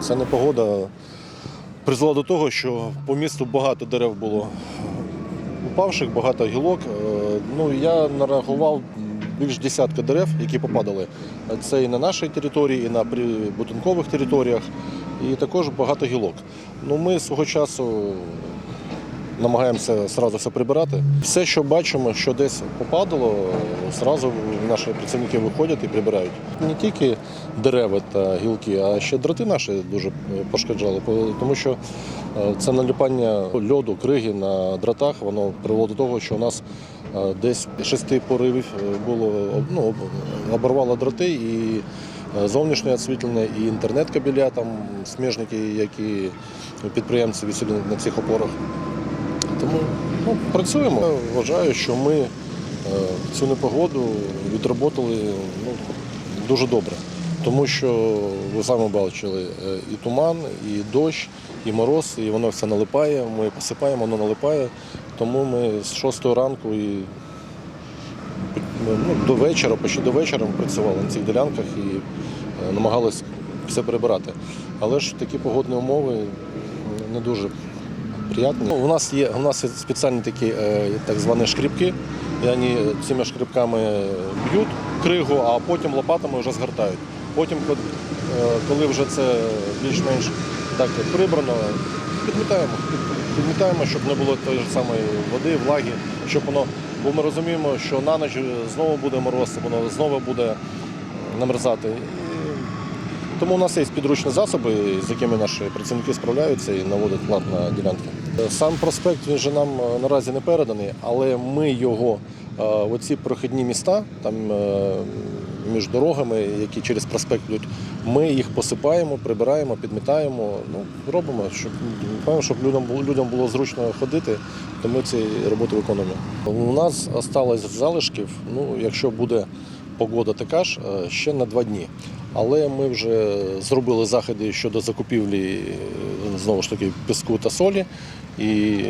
Ця непогода призвела до того, що по місту багато дерев було упавших, багато гілок. Е, Ну, я нарахував більш десятка дерев, які попадали. Це і на нашій території, і на будинкових територіях, і також багато гілок. Ну, ми свого часу намагаємося одразу все прибирати. Все, що бачимо, що десь попадало, одразу наші працівники виходять і прибирають. Не тільки дерева та гілки, а ще дроти наші дуже пошкоджали, тому що е, це наліпання льоду, криги на дротах, воно привело до того, що у нас е, десь шести поривів е, було ну, оборвало дроти і зовнішнє освітлення, і інтернет-кабеля, там сміжники, які підприємці висіли на цих опорах. Тому ну, працюємо. Я вважаю, що ми е, цю непогоду відроботали ну, дуже добре. Тому що ви самі бачили е, і туман, і дощ, і мороз, і воно все налипає. Ми посипаємо, воно налипає. Тому ми з 6 ранку і ну, до вечора, почти до вечора працювали на цих ділянках і е, намагалися все прибирати. Але ж такі погодні умови не дуже приємні. Ну, у нас є у нас спеціальні такі е, так звані шкрібки. І вони цими шкрібками б'ють кригу, а потім лопатами вже згортають. Потім, е, коли вже це більш-менш так прибрано, підмітаємо. Підмітаємо, щоб не було тої ж самої води, влаги, щоб воно, бо ми розуміємо, що на ніч знову буде мороз, воно знову буде намерзати. Тому у нас є підручні засоби, з якими наші працівники справляються і наводять лад на ділянки. Сам проспект він же нам е, наразі не переданий, але ми його, е, оці прохідні міста, там е, між дорогами, які через проспект йдуть, ми їх посипаємо, прибираємо, підмітаємо. Ну, робимо, щоб, щоб людям, людям було зручно ходити, то ми ці роботи виконуємо. У нас залишилось залишків, ну, якщо буде погода така ж, ще на два дні. Але ми вже зробили заходи щодо закупівлі е, знову ж таки піску та солі. І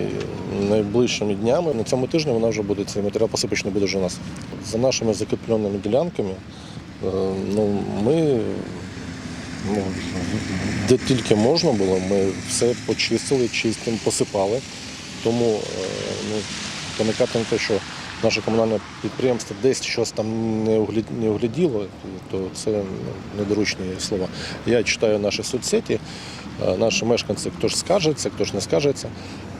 найближчими днями на цьому тижні вона вже буде цей матеріал посипочний буде вже у нас. За нашими закріпленими ділянками, е, ну ми ну, де тільки можна було, ми все почистили, чистим, посипали. Тому е, ну, поникати на те, що наше комунальне підприємство десь щось там не угляділо, то це недоручні слова. Я читаю наші соцсеті, е, наші мешканці, хто ж скаржиться, хто ж не скаржиться,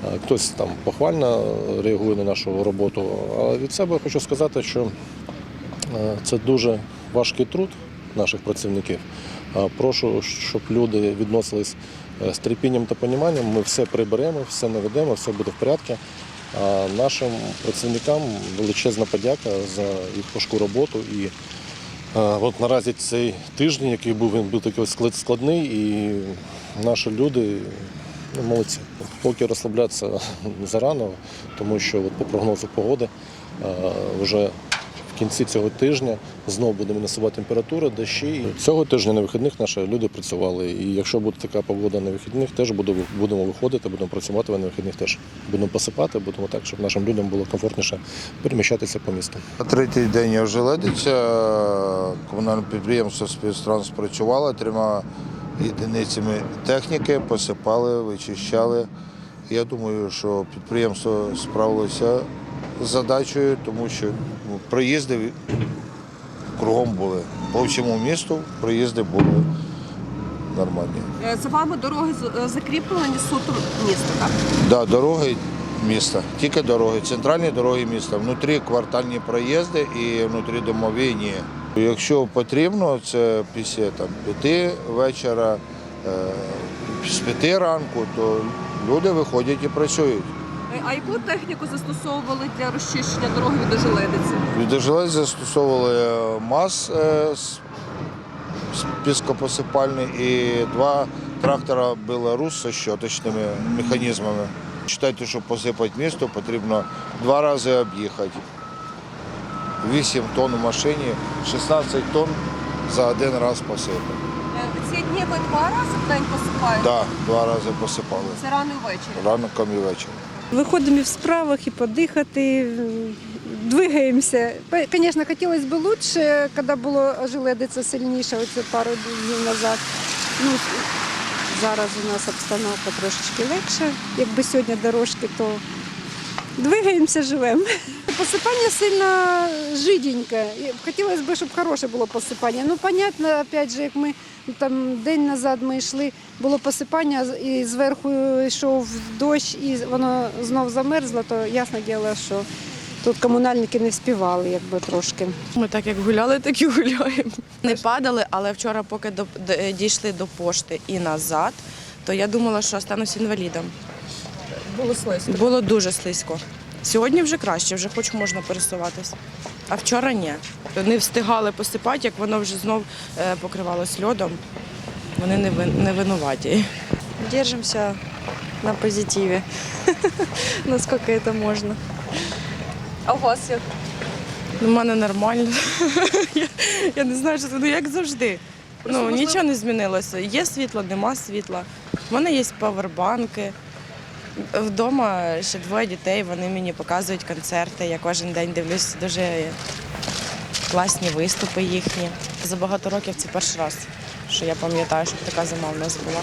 е, хтось там похвально реагує на нашу роботу. А від себе хочу сказати, що Е, Це дуже важкий труд наших працівників. Е, Прошу, щоб люди відносились е, з терпінням та поніманням. Ми все приберемо, все наведемо, все буде в порядку. А нашим працівникам величезна подяка за їх важку роботу. І от наразі цей тиждень, який був, він був такий склад- складний, і наші люди ну, молодці. Поки розслаблятися зарано, тому що от по прогнозу погоди вже кінці цього тижня знову буде мінусова температура, дощі. Цього тижня на вихідних наші люди працювали. І якщо буде така погода на вихідних, теж будемо виходити, будемо працювати на вихідних теж. Будемо посипати, будемо так, щоб нашим людям було комфортніше переміщатися по місту. Третій день я вже ледиться. Комунальне підприємство спецтранс працювало трьома єдиницями техніки, посипали, вичищали. Я думаю, що підприємство справилося задачею, тому що ну, проїзди кругом були. По всьому місту проїзди були нормальні. Е, За вами дороги е, закріплені суто міста, так? Да, дороги міста, тільки дороги, центральні дороги міста, внутрі квартальні проїзди і внутрі домові ні. Якщо потрібно, це після там, п'яти вечора, е, з п'яти ранку, то люди виходять і працюють. Е, А яку техніку застосовували для розчищення дороги від ожеледиці? Від жилець застосовували е, МАЗ е, з- з піскопосипальний і два трактора Білорус зі щоточними механізмами. Читайте, щоб посипати місто, потрібно два рази об'їхати. 8 тонн у машині, 16 тонн за один раз посипати. Ці дні ви два рази в день посипаєте? Так, да, два рази посипали. Це рано і ввечері. Ранком і ввечері. Виходимо в справах, і подихати, двигаємося. Звісно, хотілося б краще, коли було ожеледиться сильніше, оце пару днів назад. Ну, зараз у нас обстановка трошечки легша. Якби сьогодні дорожки, то двигаємося, живемо. Посипання сильно жиденьке. Хотілося б, щоб хороше було посипання. Ну, понятно, опять же, як ми там день назад ми йшли, було посипання, і зверху йшов дощ, і воно знов замерзло, то ясно діло, що тут комунальники не співали, якби трошки. Ми так як гуляли, так і гуляємо. Не падали, але вчора, поки до, дійшли до пошти і назад, то я думала, що останусь інвалідом. Було слизько. Було дуже слизько. Сьогодні вже краще, вже хоч можна пересуватись. А вчора ні. Не встигали посипати, як воно вже знов е, покривалось льодом. Вони не, вин- не винуваті. Держимся на позитиве, насколько это можно. А у вас як? У мене нормально. я, я не знаю, що це ну, як завжди. Просто, ну, можливо- нічого не змінилося. Є світло, нема світла. У мене є павербанки. Вдома ще двоє дітей, вони мені показують концерти. Я кожен день дивлюсь дуже класні виступи їхні. За багато років це перший раз, що я пам'ятаю, щоб така зима в нас була.